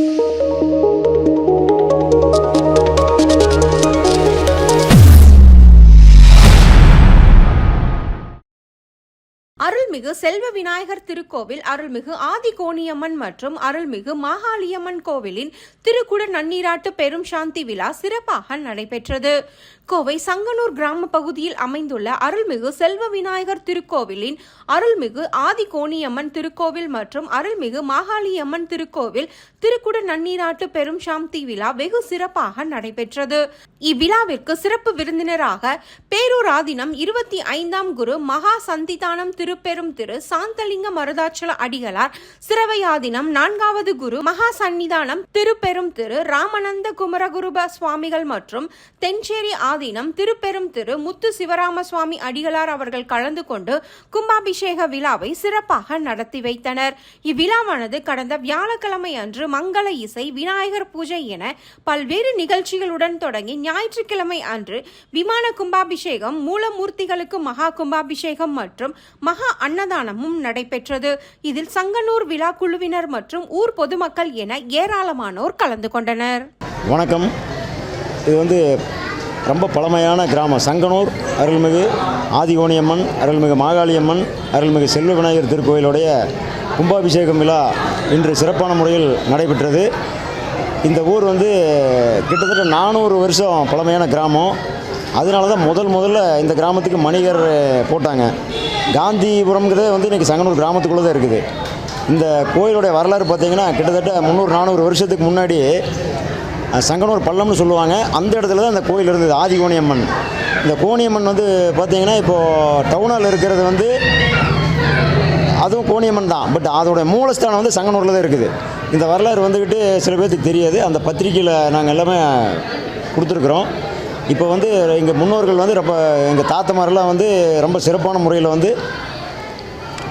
Música அருள்மிகு செல்வ விநாயகர் திருக்கோவில் அருள்மிகு ஆதிகோணியம்மன் மற்றும் அருள்மிகு மாகாளியம்மன் கோவிலின் திருக்குட நன்னீராட்டு பெரும் சாந்தி விழா சிறப்பாக நடைபெற்றது. கோவை சங்கனூர் கிராம பகுதியில் அமைந்துள்ள அருள்மிகு செல்வ விநாயகர் திருக்கோவிலின் அருள்மிகு ஆதிகோணியம்மன் திருக்கோவில் மற்றும் அருள்மிகு மாகாளியம்மன் திருக்கோவில் திருக்குட நன்னீராட்டு பெரும் சாந்தி விழா வெகு சிறப்பாக நடைபெற்றது. இவ்விழாவிற்கு சிறப்பு விருந்தினராக பேரூராதினம் இருபத்தி ஐந்தாம் குரு மகா சந்திதானம் திருப்பெரும் திரு சாந்தலிங்க மருதாச்சல அடிகளார் சிறவையாதினம் நான்காவது குரு மகா சந்நிதானம் திருப்பெரும் திரு ராமநந்த குமரகுருப சுவாமிகள் மற்றும் தென்சேரி ஆதீனம் திருப்பெரும் திரு முத்து சிவராம சுவாமி அடிகளார் அவர்கள் கலந்து கொண்டு கும்பாபிஷேக விழாவை சிறப்பாக நடத்தி வைத்தனர். இவ்விழாவானது கடந்த வியாழக்கிழமை அன்று மங்கள இசை விநாயகர் பூஜை என பல்வேறு நிகழ்ச்சிகளுடன் தொடங்கி ஞாயிற்றுக்கிழமை அன்று விமான கும்பாபிஷேகம் மூலமூர்த்திகளுக்கு மகா கும்பாபிஷேகம் மற்றும் மகா அன்னதானமும் நடைபெற்றது. இதில் சங்கனூர் விழா குழுவினர் மற்றும் ஊர் பொதுமக்கள் என ஏராளமானோர் கலந்து கொண்டனர். வணக்கம். இது வந்து ரொம்ப பழமையான கிராமம். சங்கனூர் அருள்மிகு ஆதிகோணியம்மன் அருள்மிகு மாகாளியம்மன் அருள்மிகு செல்வ விநாயகர் திருக்கோயிலுடைய கும்பாபிஷேகம் விழா இன்று சிறப்பான முறையில் நடைபெற்றது. இந்த ஊர் வந்து கிட்டத்தட்ட நானூறு வருஷம் பழமையான கிராமம். அதனால தான் முதல் முதல்ல இந்த கிராமத்துக்கு மணிகர் போட்டாங்க. காந்திபுரம்ங்கிறதே வந்து இன்றைக்கி சங்கனூர் கிராமத்துக்குள்ளே தான் இருக்குது. இந்த கோயிலுடைய வரலாறு பார்த்திங்கன்னா கிட்டத்தட்ட முந்நூறு நானூறு வருஷத்துக்கு முன்னாடி சங்கனூர் பள்ளம்னு சொல்லுவாங்க. அந்த இடத்துல தான் இந்த கோயில் இருந்தது ஆதி கோணியம்மன் இந்த கோணியம்மன் வந்து பார்த்திங்கன்னா இப்போது டவுனில் இருக்கிறது வந்து அதுவும் கோணியம்மன் தான். பட் அதோடய மூலஸ்தானம் வந்து சங்கனூரில் தான் இருக்குது. இந்த வரலாறு வந்துக்கிட்டு சில பேர்த்துக்கு தெரியாது. அந்த பத்திரிக்கையில் நாங்கள் எல்லாமே கொடுத்துருக்குறோம். இப்போ வந்து எங்கள் முன்னோர்கள் வந்து ரொம்ப எங்கள் தாத்தமாரெல்லாம் வந்து ரொம்ப சிறப்பான முறையில் வந்து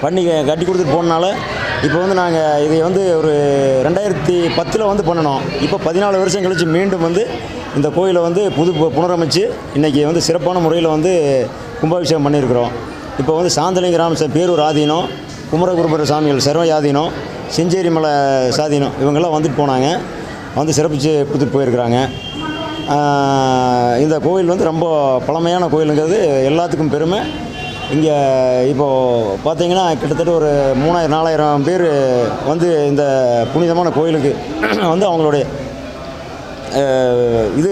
பண்ணி கட்டி கொடுத்துட்டு போனனால இப்போ வந்து நாங்கள் இதை வந்து ஒரு ரெண்டாயிரத்தி பத்தில் வந்து பண்ணினோம். இப்போ பதினாலு வருஷம் கழித்து மீண்டும் வந்து இந்த கோயிலை வந்து புது பு- புனரமைச்சு இன்றைக்கி வந்து சிறப்பான முறையில் வந்து கும்பாபிஷேகம் பண்ணியிருக்கிறோம். இப்போ வந்து சாந்தலிங்க ராம பேரூர் ஆதீனம் குமரகுருபர சாமிகள் சர்வயாதீனம் செஞ்சேரி மலை சாதீனம் இவங்கெல்லாம் வந்துட்டு போனாங்க. வந்து சிறப்பிச்சு கொடுத்துட்டு போயிருக்கிறாங்க. இந்த கோயில் வந்து ரொம்ப பழமையான கோயிலுங்கிறது எல்லாத்துக்கும் பெருமை. இங்கே இப்போது பார்த்தீங்கன்னா கிட்டத்தட்ட ஒரு மூணாயிரம் நாலாயிரம் பேர் வந்து இந்த புனிதமான கோயிலுக்கு வந்து அவங்களுடைய இது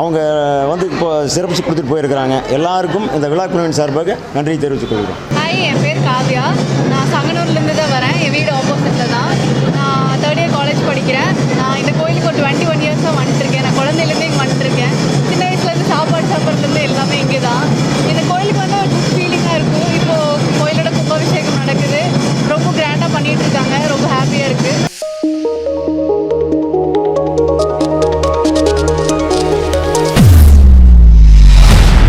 அவங்க வந்து இப்போ சிறப்பிச்சு கொடுத்துட்டு போயிருக்கிறாங்க. எல்லாருக்கும் இந்த விழா குழுவின் சார்பாக நன்றி தெரிவித்துக் கொள்கிறோம். என் பேர் காவ்யா. நான் சங்கனூர்லேருந்து